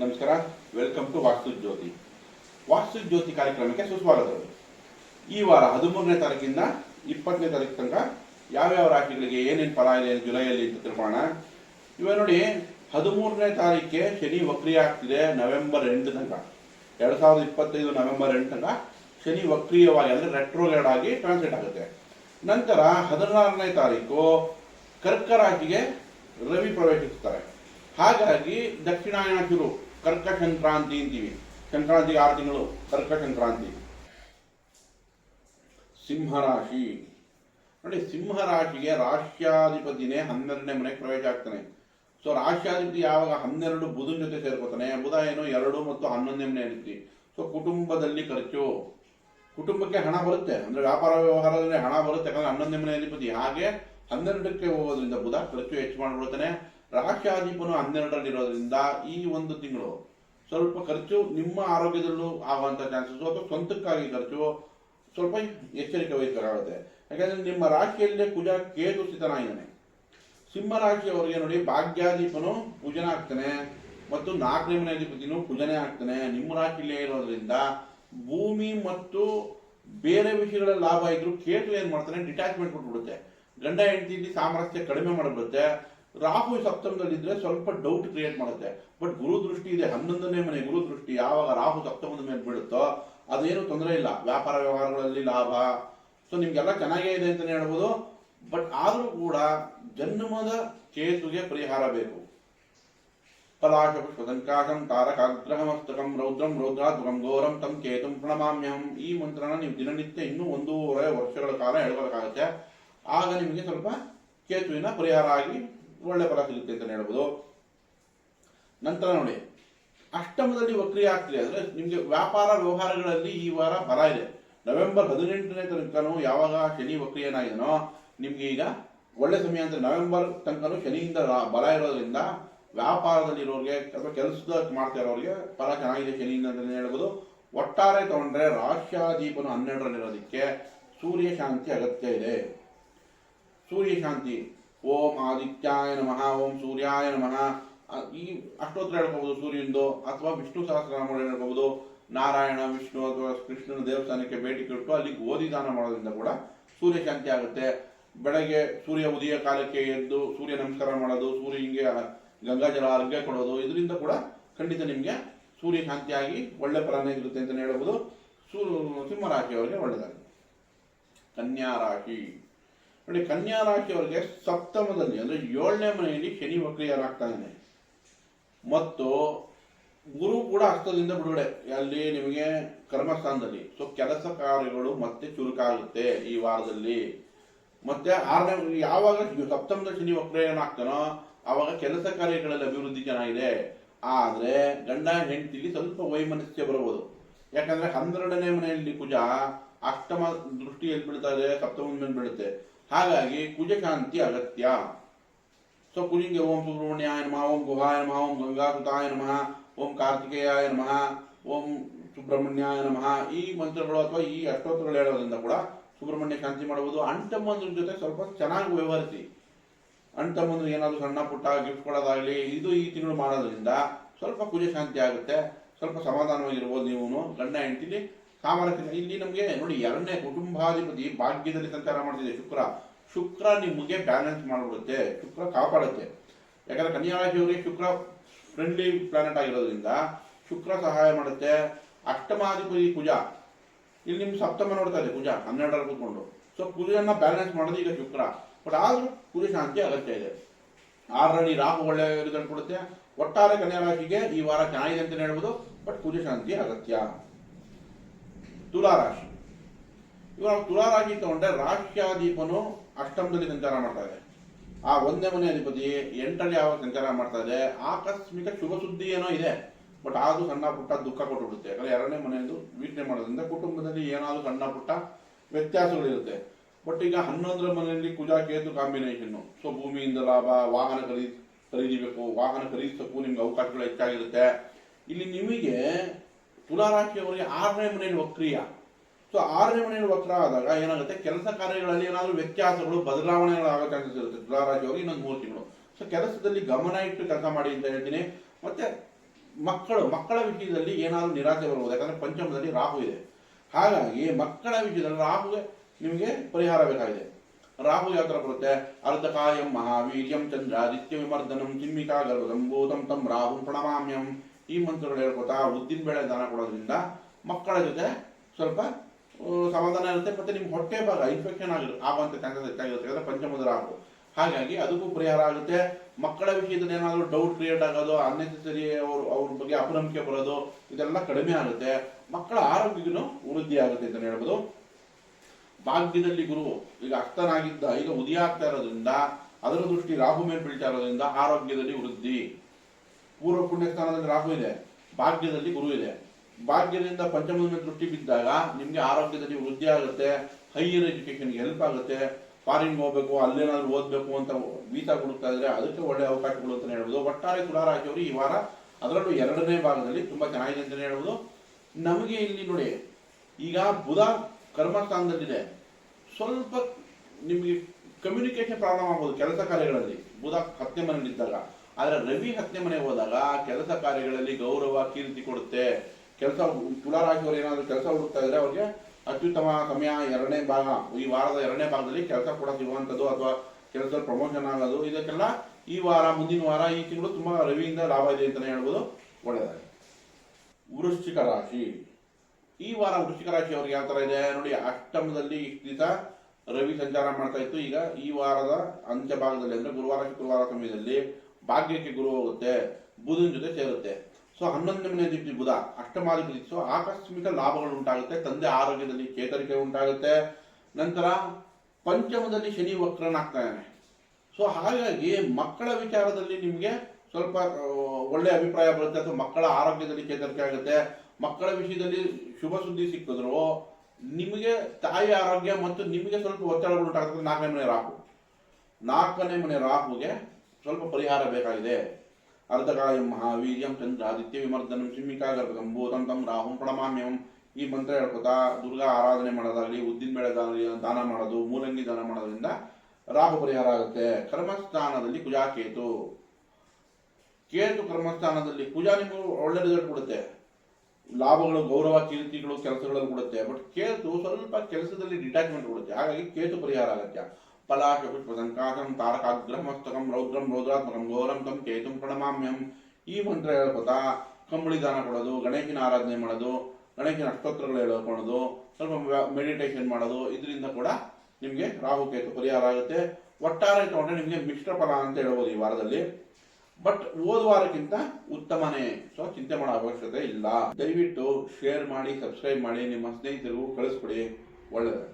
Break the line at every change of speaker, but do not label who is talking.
ನಮಸ್ಕಾರ welcome to ವಾಸ್ತು ಜ್ಯೋತಿ. ವಾಸ್ತು ಜ್ಯೋತಿ ಕಾರ್ಯಕ್ರಮಕ್ಕೆ ಸುಸ್ವಾಗತ. ಈ ವಾರ ಹದಿಮೂರನೇ ತಾರೀಕಿಂದ ಇಪ್ಪತ್ತನೇ ತಾರೀಕು ತನಕ ಯಾವ್ಯಾವ ರಾಶಿಗಳಿಗೆ ಏನೇನು ಫಲ ಇದೆ, ಜುಲೈಯಲ್ಲಿ ಅಂತ ತಿಳ್ಕೊಳ್ಳೋಣ. ಇವಾಗ ನೋಡಿ, ಹದಿಮೂರನೇ ತಾರೀಕಿಗೆ ಶನಿ ವಕ್ರಿಯ ಆಗ್ತಿದೆ ನವೆಂಬರ್ ಎಂಟು ತನಕ. ಎರಡು ಸಾವಿರದ ಇಪ್ಪತ್ತೈದು ನವೆಂಬರ್ ಎಂಟು ತನಕ ಶನಿ ವಕ್ರಿಯವಾಗಿ ಅಂದರೆ ರೆಟ್ರೋಗೇಡ್ ಆಗಿ ಟ್ರಾನ್ಸ್ಲೇಟ್ ಆಗುತ್ತೆ. ನಂತರ ಹದಿನಾರನೇ ತಾರೀಕು ಕರ್ಕ ರಾಶಿಗೆ ರವಿ ಪ್ರವೇಶಿಸ್ತಾರೆ ಹಾಗಾಗಿ ದಕ್ಷಿಣಾಯನ ಶುರು. ಕರ್ಕ ಸಂಕ್ರಾಂತಿ ಅಂತೀವಿ. ಸಂಕ್ರಾಂತಿ ಆರು ತಿಂಗಳು ಕರ್ಕ ಸಂಕ್ರಾಂತಿ ಸಿಂಹರಾಶಿ. ನೋಡಿ, ಸಿಂಹರಾಶಿಗೆ ರಾಷ್ಟ್ರಾಧಿಪತಿನೇ ಹನ್ನೆರಡನೇ ಮನೆಗೆ ಪ್ರವೇಶ ಆಗ್ತಾನೆ. ಸೊ ರಾಷ್ಟ್ರಾಧಿಪತಿ ಯಾವಾಗ ಹನ್ನೆರಡು ಬುಧನ ಜೊತೆ ಸೇರ್ಕೋತಾನೆ? ಬುಧ ಏನು ಎರಡು ಮತ್ತು ಹನ್ನೊಂದನೇ ಮನೆ ಇರುತ್ತೆ ಸೊ, ಕುಟುಂಬದಲ್ಲಿ ಖರ್ಚು. ಕುಟುಂಬಕ್ಕೆ ಹಣ ಬರುತ್ತೆ. ಅಂದ್ರೆ ವ್ಯಾಪಾರ ವ್ಯವಹಾರದಲ್ಲಿ ಹಣ ಬರುತ್ತೆ. ಯಾಕಂದ್ರೆ ಹನ್ನೊಂದನೇ ಮನೆ ಅಧಿಪತಿ ಹಾಗೆ ಹನ್ನೆರಡಕ್ಕೆ ಹೋಗೋದ್ರಿಂದ ಬುಧ ಖರ್ಚು ಹೆಚ್ಚು ಮಾಡಿಬಿಡ್ತಾನೆ. ರಾಶ್ಯಾಧಿಪನು ಹನ್ನೆರಡರಲ್ಲಿರೋದ್ರಿಂದ ಈ ಒಂದು ತಿಂಗಳು ಸ್ವಲ್ಪ ಖರ್ಚು ನಿಮ್ಮ ಆರೋಗ್ಯದಲ್ಲೂ ಆಗುವಂಥ ಚಾನ್ಸಸ್ ಅಥವಾ ಸ್ವಂತಕ್ಕಾಗಿ ಖರ್ಚು ಸ್ವಲ್ಪ ಎಚ್ಚರಿಕೆ ವಹಿಸಬೇಕಾಗುತ್ತೆ ಯಾಕಂದರೆ ನಿಮ್ಮ ರಾಶಿಯಲ್ಲೇ ಕುಜ ಕೇತು ಸ್ಥಿತನಾಗಿದ್ದಾನೆ. ಸಿಂಹ ರಾಶಿಯವರಿಗೆ ನೋಡಿ ಭಾಗ್ಯಾಧಿಪನು ಪೂಜನ ಆಗ್ತಾನೆ ಮತ್ತು ನಾಲ್ಕನೇ ಮನೆ ಅಧಿಪತಿನೂ ಪೂಜನೆ ಆಗ್ತಾನೆ. ನಿಮ್ಮ ರಾಶಿಯಲ್ಲೇ ಇರೋದ್ರಿಂದ ಭೂಮಿ ಮತ್ತು ಬೇರೆ ವಿಷಯಗಳ ಲಾಭ ಇದ್ರು ಕೇತು ಏನ್ ಮಾಡ್ತಾನೆ? ಡಿಟ್ಯಾಚ್ಮೆಂಟ್ ಕೊಟ್ಬಿಡುತ್ತೆ. ಗಂಡ ಹೆಂಡತಿ ಸಾಮರಸ್ಯ ಕಡಿಮೆ ಮಾಡಿಬಿಡುತ್ತೆ. ರಾಹು ಸಪ್ತಮದಲ್ಲಿದ್ದರೆ ಸ್ವಲ್ಪ ಡೌಟ್ ಕ್ರಿಯೇಟ್ ಮಾಡುತ್ತೆ. ಬಟ್ ಗುರು ದೃಷ್ಟಿ ಇದೆ, ಹನ್ನೊಂದನೇ ಮನೆ ಗುರು ದೃಷ್ಟಿ. ಯಾವಾಗ ರಾಹು ಸಪ್ತಮದ ಮೇಲೆ ಬೀಳುತ್ತೋ, ಅದೇನು ತೊಂದರೆ ಇಲ್ಲ. ವ್ಯಾಪಾರ ವ್ಯವಹಾರಗಳಲ್ಲಿ ಲಾಭ. ಸೊ ನಿಮ್ಗೆಲ್ಲ ಚೆನ್ನಾಗೇ ಇದೆ ಅಂತಲೇ ಹೇಳ್ಬೋದು. ಬಟ್ ಆದರೂ ಕೂಡ ಜನ್ಮದ ಕೇತುಗೆ ಪರಿಹಾರ ಬೇಕು. ಪಲಾಶಪುಷ್ಪದಂಕಾಶಂ ತಾರಕಾಗ್ರಹಮಸ್ತಕಂ, ರೌದ್ರಂ ರೌದ್ರಾದ್ವರಂ ಘೋರಂ, ತಂ ಕೇತುಂ ಪ್ರಣಮಾಮ್ಯಹಂ. ಈ ಮಂತ್ರನ ನೀವು ದಿನನಿತ್ಯ ಇನ್ನೂ ಒಂದೂವರೆ ವರ್ಷಗಳ ಕಾಲ ಹೇಳ್ಬೇಕಾಗತ್ತೆ. ಆಗ ನಿಮಗೆ ಸ್ವಲ್ಪ ಕೇತುವಿನ ಪರಿಹಾರ ಆಗಿ ಒಳ್ಳೆ ಫಲ ಸಿಗುತ್ತೆ ಅಂತ ಹೇಳ್ಬೋದು. ನಂತರ ನೋಡಿ, ಅಷ್ಟಮದಲ್ಲಿ ವಕ್ರಿಯ ಆಗ್ತಿದೆ ಅಂದ್ರೆ ನಿಮಗೆ ವ್ಯಾಪಾರ ವ್ಯವಹಾರಗಳಲ್ಲಿ ಈ ವಾರ ಬಲ ಇದೆ. ನವೆಂಬರ್ ಹದಿನೆಂಟನೇ ತನಕನೂ ಯಾವಾಗ ಶನಿ ವಕ್ರಿಯನಾಗಿದನೋ, ನಿಮ್ಗೆ ಈಗ ಒಳ್ಳೆ ಸಮಯ ಅಂತ ನವೆಂಬರ್ ತನಕನೂ ಶನಿಯಿಂದ ಬಲ ಇರೋದ್ರಿಂದ ವ್ಯಾಪಾರದಲ್ಲಿರೋರಿಗೆ ಅಥವಾ ಕೆಲಸದ ಮಾಡ್ತಾ ಇರೋರಿಗೆ ಫಲ ಚೆನ್ನಾಗಿದೆ ಶನಿಯಿಂದ ಅಂತ ಹೇಳ್ಬೋದು. ಒಟ್ಟಾರೆ ತಗೊಂಡ್ರೆ ರಾಶ್ಯಾದೀಪನು ಹನ್ನೆರಡರಲ್ಲಿರೋದಕ್ಕೆ ಸೂರ್ಯ ಶಾಂತಿ ಅಗತ್ಯ ಇದೆ. ಸೂರ್ಯ ಶಾಂತಿ ಓಂ ಆದಿತ್ಯಾಯ ನಮಃ, ಓಂ ಸೂರ್ಯಾಯ ನಮಃ. ಈ ಅಷ್ಟೋತ್ತರ ಹೇಳ್ಬಹುದು ಸೂರ್ಯಂದು ಅಥವಾ ವಿಷ್ಣು ಸಹಸ್ರನಾಮ ಹೇಳ್ಬಹುದು. ನಾರಾಯಣ, ವಿಷ್ಣು ಅಥವಾ ಕೃಷ್ಣನ ದೇವಸ್ಥಾನಕ್ಕೆ ಭೇಟಿ ಕೊಟ್ಟು ಅಲ್ಲಿ ಗೋಧಿದಾನ ಮಾಡೋದ್ರಿಂದ ಕೂಡ ಸೂರ್ಯ ಶಾಂತಿ ಆಗುತ್ತೆ. ಬೆಳಗ್ಗೆ ಸೂರ್ಯ ಉದಯ ಕಾಲಕ್ಕೆ ಎದ್ದು ಸೂರ್ಯ ನಮಸ್ಕಾರ ಮಾಡೋದು ಸೂರ್ಯನಿಗೆ ಗಂಗಾಜಲ ಅರ್ಘ್ಯ ಕೊಡೋದು, ಇದರಿಂದ ಕೂಡ ಖಂಡಿತ ನಿಮಗೆ ಸೂರ್ಯ ಶಾಂತಿಯಾಗಿ ಒಳ್ಳೆ ಫಲನೇ ಇರುತ್ತೆ ಅಂತ ಹೇಳ್ಬೋದು ಸೂ ಸಿಂಹರಾಶಿಯವರಿಗೆ ಒಳ್ಳೆಯದಾಗುತ್ತೆ ಕನ್ಯಾ ರಾಶಿ. ನೋಡಿ ಕನ್ಯಾ ರಾಶಿಯವರಿಗೆ ಸಪ್ತಮದಲ್ಲಿ, ಅಂದ್ರೆ ಏಳನೇ ಮನೆಯಲ್ಲಿ ಶನಿ ವಕ್ರಿಯರಾಗ್ತಾನೆ ಮತ್ತು ಗುರು ಕೂಡ ಹಸ್ತದಿಂದ ಬಿಡುಗಡೆ. ಅಲ್ಲಿ ನಿಮಗೆ ಕರ್ಮಸ್ಥಾನದಲ್ಲಿ. ಸೊ ಕೆಲಸ ಕಾರ್ಯಗಳು ಮತ್ತೆ ಚುರುಕಾಗುತ್ತೆ ಈ ವಾರದಲ್ಲಿ. ಮತ್ತೆ ಆರನೇ, ಯಾವಾಗ ಸಪ್ತಮದ ಶನಿ ವಕ್ರಯನಾಗ್ತಾನೋ ಆವಾಗ ಕೆಲಸ ಕಾರ್ಯಗಳಲ್ಲಿ ಅಭಿವೃದ್ಧಿ ಚೆನ್ನಾಗಿದೆ. ಆದ್ರೆ, ಗಂಡ ಹೆಂಡತಿಲಿ ಸ್ವಲ್ಪ ವೈಮನಸ್ಯ ಬರಬಹುದು. ಯಾಕಂದ್ರೆ ಹನ್ನೆರಡನೇ ಮನೆಯಲ್ಲಿ ಕುಜ ಅಷ್ಟಮ ದೃಷ್ಟಿಯಲ್ಲಿ ಬೀಳ್ತಾ ಇದೆ ಸಪ್ತಮದ ಮೇಲೆ ಬೀಳುತ್ತೆ. ಹಾಗಾಗಿ ಕುಜಕಾಂತಿ ಅಗತ್ಯ. ಸೊ ಕುಜಿಂಗೆ ಓಂ ಸುಬ್ರಹ್ಮಣ್ಯಾಯ ನಮಃ, ಓಂ ಗುಹಾಯ ನಮಃ, ಓಂ ಗಂಗಾಸುತಾಯ ನಮಃ, ಓಂ ಕಾರ್ತಿಕೇಯಾಯ ನಮಃ, ಓಂ ಸುಬ್ರಹ್ಮಣ್ಯಾಯ ನಮಃ, ಈ ಮಂತ್ರಗಳು ಅಥವಾ ಈ ಅಷ್ಟೋತ್ತರಗಳು ಹೇಳೋದ್ರಿಂದ ಕೂಡ ಸುಬ್ರಹ್ಮಣ್ಯ ಶಾಂತಿ ಮಾಡಬಹುದು ಅಣ್ತಮ್ಮಂದ್ರ ಜೊತೆ ಸ್ವಲ್ಪ ಚೆನ್ನಾಗಿ ವ್ಯವಹರಿಸಿ. ಅಣ್ತಮ್ಮಂದ್ರೆ ಏನಾದರೂ ಸಣ್ಣ ಪುಟ್ಟ ಗಿಫ್ಟ್ ಕೊಡೋದಾಗಲಿ, ಇದು ಈ ತಿಂಗಳು ಮಾಡೋದ್ರಿಂದ ಸ್ವಲ್ಪ ಕುಜ ಶಾಂತಿ ಆಗುತ್ತೆ. ಸ್ವಲ್ಪ ಸಮಾಧಾನವಾಗಿರ್ಬೋದು ನೀವು ಗಂಡ, ಹೆಂಡತಿಲಿ ಸಾಮರಸ್ಯ ಇಲ್ಲಿ ನಮಗೆ ನೋಡಿ ಎರಡನೇ ಕುಟುಂಬಾಧಿಪತಿ ಭಾಗ್ಯದಲ್ಲಿ ಸಂಚಾರ ಮಾಡ್ತಿದೆ ಶುಕ್ರ. ಶುಕ್ರ ನಿಮಗೆ ಬ್ಯಾಲೆನ್ಸ್ ಮಾಡಿಬಿಡುತ್ತೆ ಶುಕ್ರ ಕಾಪಾಡುತ್ತೆ. ಯಾಕಂದ್ರೆ ಕನ್ಯಾ ರಾಶಿಯವರಿಗೆ ಶುಕ್ರ ಫ್ರೆಂಡ್ಲಿ ಪ್ಲಾನೆಟ್ ಆಗಿರೋದ್ರಿಂದ ಶುಕ್ರ ಸಹಾಯ ಮಾಡುತ್ತೆ. ಅಷ್ಟಮಾಧಿಪತಿ ಪೂಜಾ. ಇಲ್ಲಿ ನಿಮ್ಮ ಸಪ್ತಮ ನೋಡ್ತಾ ಇದೆ ಕುಜ ಹನ್ನೆರಡರ ಕೂತ್ಕೊಂಡು. ಸೊ ಕುಜನ ಬ್ಯಾಲೆನ್ಸ್ ಮಾಡೋದು ಈಗ ಶುಕ್ರ. ಬಟ್ ಆದರೂ ಕುಜ ಶಾಂತಿ ಅಗತ್ಯ ಇದೆ. ಆರರಲ್ಲಿ ರಾಹು ಒಳ್ಳೆ ರಿಸಲ್ಟ್ ಕೊಡುತ್ತೆ. ಒಟ್ಟಾರೆ ಕನ್ಯಾ ರಾಶಿಗೆ ಈ ವಾರ ಚೆನ್ನಾಗಿದೆ ಅಂತ ಹೇಳ್ಬೋದು. ಬಟ್ ಕುಜ ಶಾಂತಿ ಅಗತ್ಯ. ತುಲಾ ರಾಶಿ ಇವಾಗ ತುಲಾ ರಾಶಿ ತಗೊಂಡ್ರೆ ರಾಶಿಯಾದೀಪನು ಅಷ್ಟಮದಲ್ಲಿ ಸಂಚಾರ ಮಾಡ್ತಾ ಇದೆ. ಆ ಒಂದೇ ಮನೆ ಅಧಿಪತಿ ಎಂಟರಲ್ಲಿ ಯಾವಾಗ ಸಂಚಾರ ಮಾಡ್ತಾ ಇದೆ, ಆಕಸ್ಮಿಕ ಶುಭ ಸುದ್ದಿ ಏನೋ ಇದೆ, ಬಟ್ ಅದು ಸಣ್ಣ ಪುಟ್ಟ ದುಃಖ ಕೊಟ್ಟುಬಿಡುತ್ತೆ ಯಾಕಂದ್ರೆ ಎರಡನೇ ಮನೆಯದು ವೀಕ್ಷಣೆ ಮಾಡೋದ್ರಿಂದ ಕುಟುಂಬದಲ್ಲಿ ಏನಾದರೂ ಸಣ್ಣ ಪುಟ್ಟ ವ್ಯತ್ಯಾಸಗಳಿರುತ್ತೆ. ಬಟ್ ಈಗ ಹನ್ನೊಂದರ ಮನೆಯಲ್ಲಿ ಕುಜಾ ಕೇತು ಕಾಂಬಿನೇಷನ್ ಸೊ ಭೂಮಿಯಿಂದ ಲಾಭ, ವಾಹನ ಖರೀದಿ, ಖರೀದಿಬೇಕು, ವಾಹನ ಖರೀದಿಸೋಕ್ಕೂ ನಿಮ್ಗೆ ಅವಕಾಶಗಳು ಹೆಚ್ಚಾಗಿರುತ್ತೆ. ಇಲ್ಲಿ ನಿಮಗೆ ತುಲಾರಾಶಿಯವರಿಗೆ ಆರನೇ ಮನೆಯಲ್ಲಿ ವಕ್ರಿಯ. ಸೊ ಆರನೇ ಮನೆಯಲ್ಲಿ ವಕ್ರ ಆದಾಗ ಏನಾಗುತ್ತೆ? ಕೆಲಸ ಕಾರ್ಯಗಳಲ್ಲಿ ಏನಾದರೂ ವ್ಯತ್ಯಾಸಗಳು ಬದಲಾವಣೆಗಳು ಆಗೋ ಚಾನ್ಸಸ್ ಇರುತ್ತೆ ತುಲಾರಾಶಿಯವರಿಗೆ ಇನ್ನೊಂದು ಮೂರು ತಿಂಗಳು. ಸೊ ಕೆಲಸದಲ್ಲಿ ಗಮನ ಇಟ್ಟು ಕೆಲಸ ಮಾಡಿ ಅಂತ ಹೇಳ್ತೀನಿ. ಮತ್ತೆ ಮಕ್ಕಳು, ಮಕ್ಕಳ ವಿಷಯದಲ್ಲಿ ಏನಾದರೂ ನಿರಾಸೆ ಬರ್ಬೋದು. ಯಾಕಂದ್ರೆ ಪಂಚಮದಲ್ಲಿ ರಾಹು ಇದೆ. ಹಾಗಾಗಿ ಮಕ್ಕಳ ವಿಷಯದಲ್ಲಿ ರಾಹುಗೆ ನಿಮಗೆ ಪರಿಹಾರ ಬೇಕಾಗಿದೆ. ರಾಹು ಯಾವ ಥರ ಬರುತ್ತೆ? ಅರ್ಧಕಾಯಂ ಮಹಾವೀರ್ಯಂ ಚಂದ್ರಾದಿತ್ಯ ವಿಮರ್ದನಂ ಚಿನ್ಮಿಕಾ ಗರ್ಭಸಂಭೂತಂ ತಂ ರಾಹು ಪ್ರಣಮಾಮ್ಯಂ. ಈ ಮಂತ್ರಗಳು ಹೇಳ್ಕೊತಾ ಉದ್ದಿನ ಬೇಳೆ ದಾನ ಕೊಡೋದ್ರಿಂದ ಮಕ್ಕಳ ಜೊತೆ ಸ್ವಲ್ಪ ಸಮಾಧಾನ ಇರುತ್ತೆ. ಮತ್ತೆ ನಿಮ್ಗೆ ಹೊಟ್ಟೆ ಭಾಗ ಇನ್ಫೆಕ್ಷನ್ ಆಗಿರು ಆಗುವಂಥ ಚಾನ್ಸಸ್ ಹೆಚ್ಚಾಗಿರುತ್ತೆ ಯಾಕಂದ್ರೆ ಪಂಚಮದ ರಾಹು ಹಾಗಾಗಿ ಅದಕ್ಕೂ ಪರಿಹಾರ ಆಗುತ್ತೆ. ಮಕ್ಕಳ ವಿಷಯದಲ್ಲಿ ಏನಾದರೂ ಡೌಟ್ ಕ್ರಿಯೇಟ್ ಆಗೋದು ಅನ್ನೆಸೆಸರಿ ಅವ್ರ ಅವ್ರ ಬಗ್ಗೆ ಅಪನಂಬಿಕೆ ಬರೋದು, ಇದೆಲ್ಲ ಕಡಿಮೆ ಆಗುತ್ತೆ. ಮಕ್ಕಳ ಆರೋಗ್ಯಕ್ಕೂ ವೃದ್ಧಿ ಆಗುತ್ತೆ ಅಂತ ಹೇಳ್ಬೋದು. ಭಾಗ್ಯದಲ್ಲಿ ಗುರು ಈಗ ಅಸ್ತನಾಗಿದ್ದ, ಈಗ ಉದಯ ಆಗ್ತಾ ಇರೋದ್ರಿಂದ, ಅದರ ದೃಷ್ಟಿ ರಾಹು ಮೇಲೆ ಬೀಳ್ತಾ ಇರೋದ್ರಿಂದ ಆರೋಗ್ಯದಲ್ಲಿ ವೃದ್ಧಿ. ಪೂರ್ವ ಪುಣ್ಯ ಸ್ಥಾನದಲ್ಲಿ ರಾಹು ಇದೆ, ಭಾಗ್ಯದಲ್ಲಿ ಗುರು ಇದೆ. ಭಾಗ್ಯದಿಂದ ಪಂಚಮದ ದೃಷ್ಟಿ ಬಿದ್ದಾಗ ನಿಮ್ಗೆ ಆರೋಗ್ಯದಲ್ಲಿ ವೃದ್ಧಿ ಆಗುತ್ತೆ ಹೈಯರ್ ಎಜುಕೇಶನ್ಗೆ ಹೆಲ್ಪ್ ಆಗುತ್ತೆ. ಫಾರಿನ್ ಹೋಗ್ಬೇಕು ಅಲ್ಲೇನಾದ್ರೂ ಓದ್ಬೇಕು ಅಂತ ವೀಸಾ ಹುಡುಕ್ತಾ ಇದ್ರೆ ಅದಕ್ಕೆ ಒಳ್ಳೆ ಅವಕಾಶಗಳು ಅಂತ ಹೇಳ್ಬೋದು. ಒಟ್ಟಾರೆ ತುಲಾರಾಶಿಯವರು ಈ ವಾರ ಅದರಲ್ಲೂ ಎರಡನೇ ಭಾಗದಲ್ಲಿ ತುಂಬಾ ಚೆನ್ನಾಗಿದೆ ಅಂತ ಹೇಳ್ಬೋದು. ನಮಗೆ ಇಲ್ಲಿ ನೋಡಿ, ಈಗ ಬುಧ ಕರ್ಮಸ್ಥಾನದಲ್ಲಿದೆ. ಸ್ವಲ್ಪ ನಿಮಗೆ ಕಮ್ಯುನಿಕೇಷನ್ ಪ್ರಾಬ್ಲಮ್ ಆಗ್ಬೋದು ಕೆಲಸ ಕಾರ್ಯಗಳಲ್ಲಿ. ಬುಧ ಹತ್ತನೇ ಮನೆಯಲ್ಲಿದ್ದಾಗ. ಆದ್ರೆ ರವಿ ಹತ್ತನೇ ಮನೆಗೆ ಹೋದಾಗ ಕೆಲಸ ಕಾರ್ಯಗಳಲ್ಲಿ ಗೌರವ, ಕೀರ್ತಿ ಕೊಡುತ್ತೆ. ಕೆಲಸ ತುಲಾರಾಶಿಯವರು ಏನಾದ್ರು ಕೆಲಸ ಹುಡುಕ್ತಾ ಇದ್ರೆ ಅವ್ರಿಗೆ ಅತ್ಯುತ್ತಮ ಸಮಯ ಎರಡನೇ ಭಾಗ, ಈ ವಾರದ ಎರಡನೇ ಭಾಗದಲ್ಲಿ ಕೆಲಸ ಕೂಡ ಸಿಗುವಂಥದ್ದು ಅಥವಾ ಕೆಲಸದಲ್ಲಿ ಪ್ರಮೋಷನ್ ಆಗೋದು. ಇದಕ್ಕೆಲ್ಲ ಈ ವಾರ, ಮುಂದಿನ ವಾರ, ಈ ತಿಂಗಳು ತುಂಬಾ ರವಿಯಿಂದ ಲಾಭ ಇದೆ ಅಂತಲೇ ಹೇಳ್ಬೋದು. ಒಳ್ಳೆಯದಾಗಿ. ವೃಶ್ಚಿಕ ರಾಶಿ. ಈ ವಾರ ವೃಶ್ಚಿಕ ರಾಶಿ ಅವ್ರಿಗೆ ಯಾವ ಥರ ಇದೆ? ನೋಡಿ, ಅಷ್ಟಮದಲ್ಲಿ ಇಷ್ಟು ದಿವಸ ರವಿ ಸಂಚಾರ ಮಾಡ್ತಾ ಇತ್ತು. ಈಗ ಈ ವಾರದ ಅಂತ್ಯ ಭಾಗದಲ್ಲಿ ಅಂದ್ರೆ ಗುರುವಾರ, ಶುಕ್ರವಾರ ಸಮಯದಲ್ಲಿ ಭಾಗ್ಯಕ್ಕೆ ಗುರು ಹೋಗುತ್ತೆ, ಬುಧನ ಜೊತೆ ಸೇರುತ್ತೆ. ಸೊ ಹನ್ನೊಂದನೇ ಅಧಿಪತಿ ಬುಧ. ಅಷ್ಟಮಾಧಿಕ ಸೊ ಆಕಸ್ಮಿಕ ಲಾಭಗಳು ಉಂಟಾಗುತ್ತೆ. ತಂದೆ ಆರೋಗ್ಯದಲ್ಲಿ ಚೇತರಿಕೆ ಉಂಟಾಗುತ್ತೆ. ನಂತರ ಪಂಚಮದಲ್ಲಿ ಶನಿ ವಕ್ರನಾಗ್ತಾನೆ ಸೊ ಹಾಗಾಗಿ ಮಕ್ಕಳ ವಿಚಾರದಲ್ಲಿ ನಿಮಗೆ ಸ್ವಲ್ಪ ಒಳ್ಳೆ ಅಭಿಪ್ರಾಯ ಬರುತ್ತೆ. ಅಥವಾ ಮಕ್ಕಳ ಆರೋಗ್ಯದಲ್ಲಿ ಚೇತರಿಕೆ ಆಗುತ್ತೆ. ಮಕ್ಕಳ ವಿಷಯದಲ್ಲಿ ಶುಭ ಸುದ್ದಿ ಸಿಕ್ಕಿದ್ರು. ನಿಮಗೆ ತಾಯಿ ಆರೋಗ್ಯ ಮತ್ತು ನಿಮಗೆ ಸ್ವಲ್ಪ ಒತ್ತಡಗಳು ಉಂಟಾಗುತ್ತೆ. ನಾಲ್ಕನೇ ಮನೆ ರಾಹು. ನಾಲ್ಕನೇ ಮನೆ ರಾಹುಗೆ ಸ್ವಲ್ಪ ಪರಿಹಾರ ಬೇಕಾಗಿದೆ. ಅರ್ಧಕಾಯಂ ಮಹಾವೀರ್ಯಂ ಚಂದ್ರ ಆದಿತ್ಯ ವಿಮರ್ದನಂ ಸಿಂಹಿಕಾ ಗರ್ಭಗಂ ಭೂತಂ ತಂ ರಾಹುಂ ಪ್ರಣಮಾಮ್ಯಂ. ಈ ಮಂತ್ರ ಹೇಳ್ಕೊತಾ ದುರ್ಗಾ ಆರಾಧನೆ ಮಾಡೋದಾಗಲಿ, ಉದ್ದಿನ ಬೆಳೆ ದಾನ ಮಾಡೋದು, ಮೂಲಂಗಿ ದಾನ ಮಾಡೋದ್ರಿಂದ ರಾಹು ಪರಿಹಾರ ಆಗುತ್ತೆ. ಕರ್ಮಸ್ಥಾನದಲ್ಲಿ ಕುಜಾ ಕೇತು ಕೇತು ಕರ್ಮಸ್ಥಾನದಲ್ಲಿ ಕುಜಾ ನಿಮಗೆ ಒಳ್ಳೆ ರಿಸಲ್ಟ್ ಕೊಡುತ್ತೆ. ಲಾಭಗಳು, ಗೌರವ, ಕೀರ್ತಿಗಳು ಕೆಲಸಗಳಲ್ಲಿ ಕೊಡುತ್ತೆ. ಬಟ್ ಕೇತು ಸ್ವಲ್ಪ ಕೆಲಸದಲ್ಲಿ ಡಿಟ್ಯಾಚ್ಮೆಂಟ್ ಕೊಡುತ್ತೆ. ಹಾಗಾಗಿ ಕೇತು ಪರಿಹಾರ ಅಗತ್ಯ. ಪಲಾಶ ಪುಷ್ಪ ಸಂಕಾಸಂ ತಾರಕಾಗ್ರಹಮಸ್ತಕಂ ರೌದ್ರಂ ರೌದ್ರಾತ್ಮಕಂ ಘೋರಂ ತಂ ಕೇತುಂ ಪ್ರಣಮಾಮ್ಯಂ. ಈ ಮಂತ್ರ ಹೇಳ್ಕೊತಾ ಕಂಬಳಿ ದಾನ ಕೊಡೋದು, ಗಣೇಶನ ಆರಾಧನೆ ಮಾಡೋದು, ಗಣೇಶನ ಅಷ್ಟೋತ್ರಗಳು ಹೇಳ್ಕೊಳ್ಳೋದು ಸ್ವಲ್ಪ ಮೆಡಿಟೇಷನ್ ಮಾಡೋದು, ಇದರಿಂದ ಕೂಡ ನಿಮಗೆ ರಾಹು ಕೇತು ಪರಿಹಾರ ಆಗುತ್ತೆ. ಒಟ್ಟಾರೆ ತಗೊಂಡ್ರೆ ನಿಮಗೆ ಮಿಶ್ರ ಫಲ ಅಂತ ಹೇಳ್ಬೋದು ಈ ವಾರದಲ್ಲಿ. ಬಟ್ ಹೋದ ವಾರಕ್ಕಿಂತ ಉತ್ತಮನೇ. ಸೊ ಚಿಂತೆ ಮಾಡೋ ಅವಶ್ಯಕತೆ ಇಲ್ಲ. ದಯವಿಟ್ಟು ಶೇರ್ ಮಾಡಿ ಸಬ್ಸ್ಕ್ರೈಬ್ ಮಾಡಿ. ನಿಮ್ಮ ಸ್ನೇಹಿತರಿಗೂ ಕಳಿಸ್ಕೊಡಿ. ಒಳ್ಳೆಯದು